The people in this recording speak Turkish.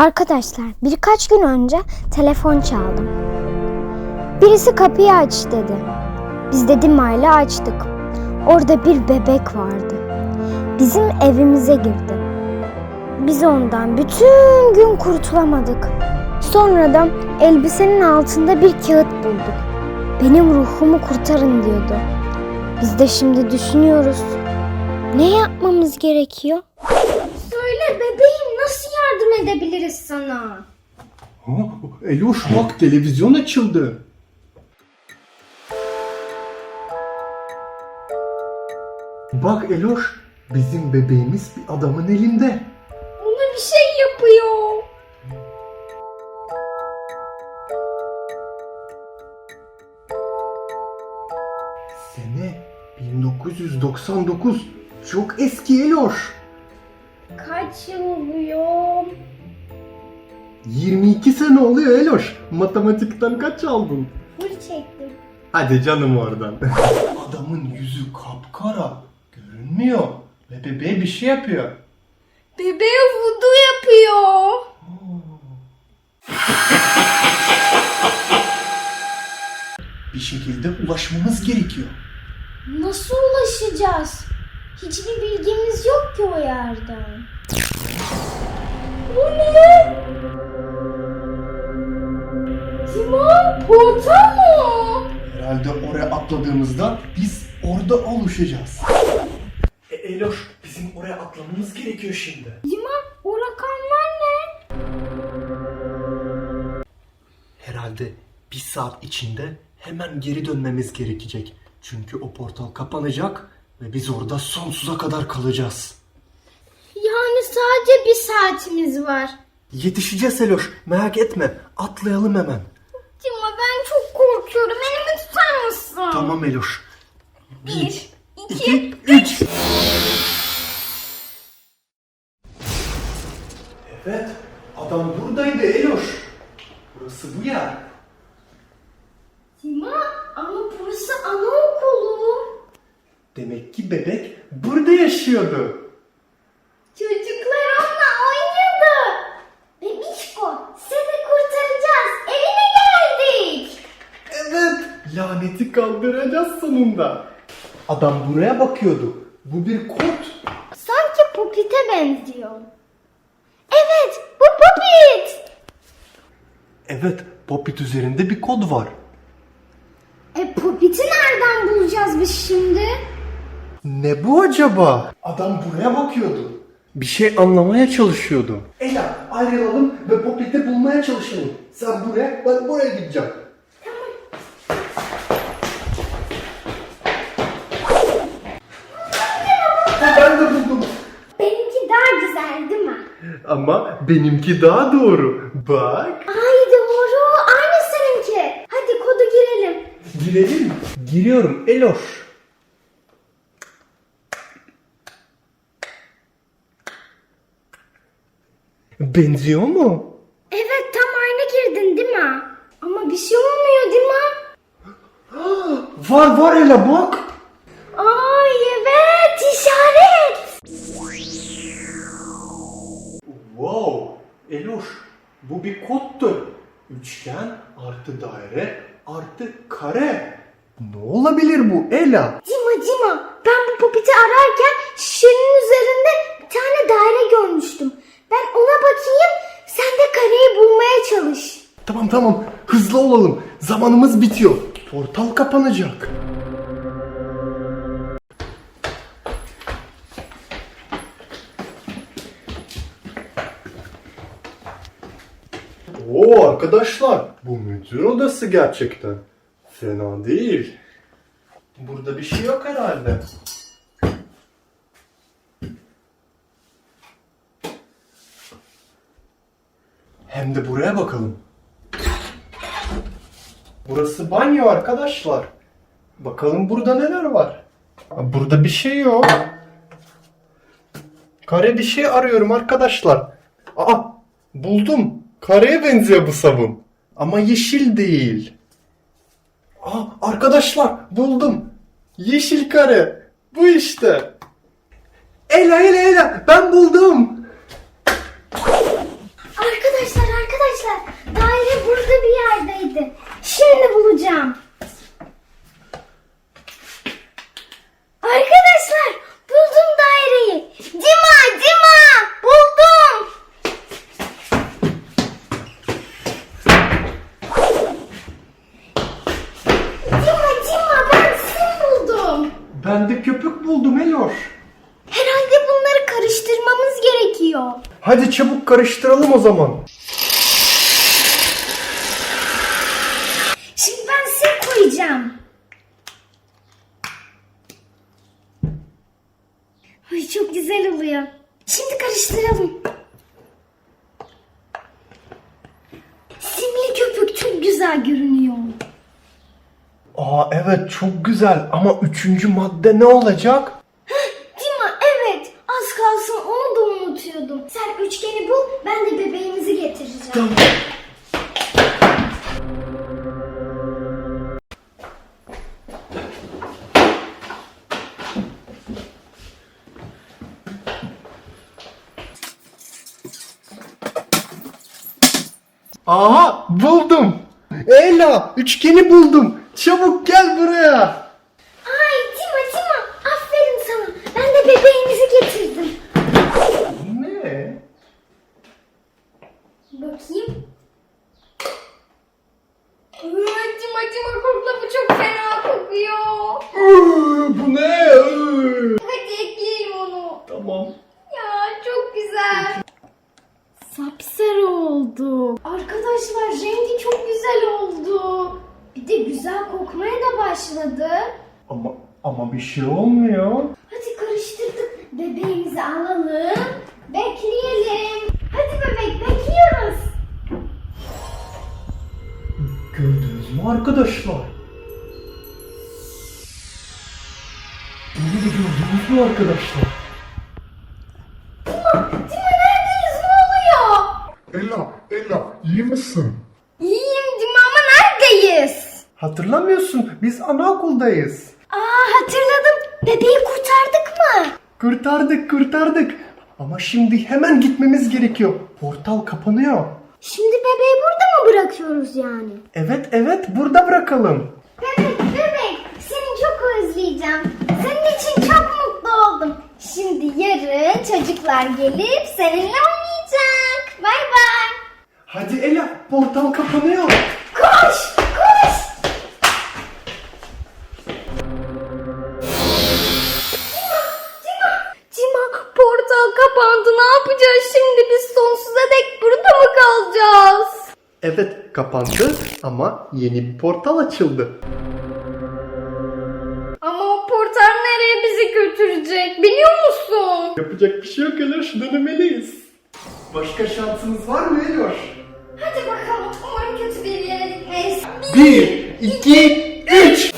Arkadaşlar birkaç gün önce telefon çaldım. Birisi kapıyı aç dedi. Biz de Dima ile açtık. Orada bir bebek vardı. Bizim evimize girdi. Biz ondan bütün gün kurtulamadık. Sonra da elbisenin altında bir kağıt bulduk. Benim ruhumu kurtarın diyordu. Biz de şimdi düşünüyoruz. Ne yapmamız gerekiyor? Söyle bebeğim yardım edebiliriz sana? Ha, Eloş bak televizyon açıldı. Bak Eloş bizim bebeğimiz bir adamın elinde. Ona bir şey yapıyor. Sene 1999. Çok eski Eloş. Kaç yıl oluyor? 22 sene oluyor Eloş. Matematikten kaç aldın? Full çektim. Hadi canım oradan. Adamın yüzü kapkara. Görünmüyor. Ve bebeğe bir şey yapıyor. Bebeğe vudu yapıyor. Bir şekilde ulaşmamız gerekiyor. Nasıl ulaşacağız? Hiçbir bilgimiz yok ki o yerden. Bu ne? Portal mı? Herhalde oraya atladığımızda biz orada oluşacağız. E, Eloş bizim oraya atlamamız gerekiyor şimdi. Timon o rakamlar ne? Herhalde bir saat içinde hemen geri dönmemiz gerekecek. Çünkü o portal kapanacak ve biz orada sonsuza kadar kalacağız. Yani sadece bir saatimiz var. Yetişeceğiz Eloş merak etme atlayalım hemen. Çok korkuyorum. Elimi tutar mısın? Tamam Eloş. Bir, iki, İki, üç. Evet, adam buradaydı Eloş. Burası bu yer. Timon ama burası anaokulu. Demek ki bebek burada yaşıyordu. Sonunda. Adam buraya bakıyordu. Bu bir kod. Sanki Popit'e benziyor. Evet bu Popit. Evet, Popit üzerinde bir kod var. E Popit'i nereden bulacağız biz şimdi? Ne bu acaba? Adam buraya bakıyordu. Bir şey anlamaya çalışıyordu. Ela ayrılalım ve Popit'i bulmaya çalışalım. Sen buraya, ben buraya gideceğim. Tamam. ben de buldum. Benimki daha güzel değil mi? Ama benimki daha doğru. Bak. Ay doğru aynı seninki. Hadi kodu girelim. Girelim mi? Giriyorum Eloş. Benziyor mu? Evet tam aynı girdin değil mi? Ama bir şey olmuyor değil mi? Var var Ela bak. Bu bir koddur. Üçgen artı daire artı kare. Ne olabilir bu Ela? Cima Cima ben bu popiti ararken şişenin üzerinde bir tane daire görmüştüm. Ben ona bakayım sen de kareyi bulmaya çalış. Tamam tamam hızlı olalım. Zamanımız bitiyor. Portal kapanacak. Oo arkadaşlar bu müdür odası gerçekten. Fena değil. Burada bir şey yok herhalde. Hem de buraya bakalım. Burası banyo arkadaşlar. Bakalım burada neler var. Burada bir şey yok. Kare bir şey arıyorum arkadaşlar. Aa buldum. Kareye benziyor bu sabun. Ama yeşil değil. Aa arkadaşlar buldum. Yeşil kare. Bu işte. Ela ela ela ben buldum. Ben de köpük buldum Eloş. Herhalde bunları karıştırmamız gerekiyor. Hadi çabuk karıştıralım o zaman. Şimdi ben size koyacağım. Ay çok güzel oluyor. Şimdi karıştıralım. Simli köpük çok güzel görünüyor. Aa evet çok güzel ama üçüncü madde ne olacak? Dima evet az kalsın onu da unutuyordum. Sen üçgeni bul ben de bebeğimizi getireceğim. Tamam. Aha buldum. Ela üçgeni buldum. Çabuk gel buraya. Ay Dima Dima aferin sana. Ben de bebeğimizi getirdim. Ne? Bakayım. Dima Dima kokla bu çok fena kokuyor. bu ne? Iı. Hadi ekleyelim onu. Tamam. Ya çok güzel. Sapsarı oldu. Arkadaşlar rengi çok güzel oldu. Bir de güzel kokmaya da başladı. Ama ama bir şey olmuyor. Hadi karıştırdık. Bebeğimizi alalım. Bekleyelim. Hadi bebek bekliyoruz. Gördünüz mü arkadaşlar? Bunu da gördünüz mü arkadaşlar? Dima neredeyiz ne oluyor? Ela, Ela iyi misin? İyiyim Dima ama neredeyiz? Hatırlamıyorsun biz anaokuldayız. Aa hatırladım. Bebeği kurtardık mı? Kurtardık kurtardık. Ama şimdi hemen gitmemiz gerekiyor. Portal kapanıyor. Şimdi bebeği burada mı bırakıyoruz yani? Evet evet burada bırakalım. Bebek bebek seni çok özleyeceğim. Senin için çok mutlu oldum. Şimdi yarın çocuklar gelip seninle oynayacak. Bay bay. Hadi Ela portal kapanıyor. Koş. Evet kapandı ama yeni bir portal açıldı. Ama o portal nereye bizi götürecek biliyor musun? Yapacak bir şey yok Eloş denemeliyiz. Başka şansımız var mı Eloş? Hadi bakalım umarım kötü bir yere gitmeyiz. Bir, iki, üç.